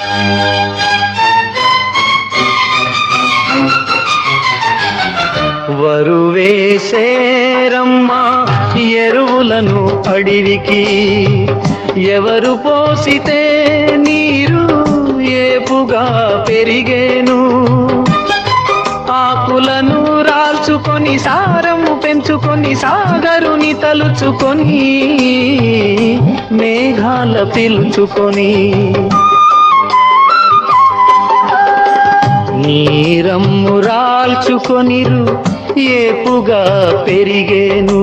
వరువేసేరమ్మా ఎరువులను అడివికి. ఎవరు పోసితే నీరు ఏపుగా పెరిగేను. ఆకులను రాల్చుకొని సారము పెంచుకొని సాగరుని తలుచుకొని మేఘాల పిలుచుకొని. నీరమ్ము రాల్చుకొనిరు ఏపుగా పెరిగేను.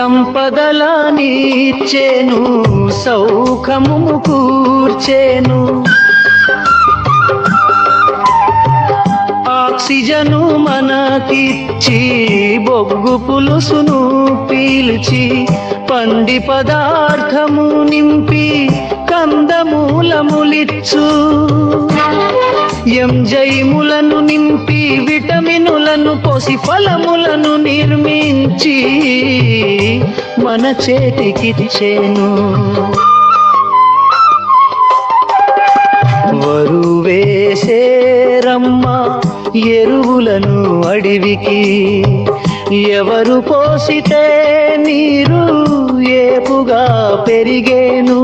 సంపదల నీర్చేను సౌఖము కూర్చేను. ఆక్సిజను మనకిచ్చి బొగ్గు పులుసును పీల్చి పండి పదార్థము నింపి కందమూలములిచ్చు. ఎంజైములను నింపి ఫలములను పోసి ఫలములను నిర్మించి మన చేతికిచ్చేను వరువేసేరమ్మ ఎరువులను అడివికి ఎవరు పోసితే నీరు ఏపుగా పెరిగేను.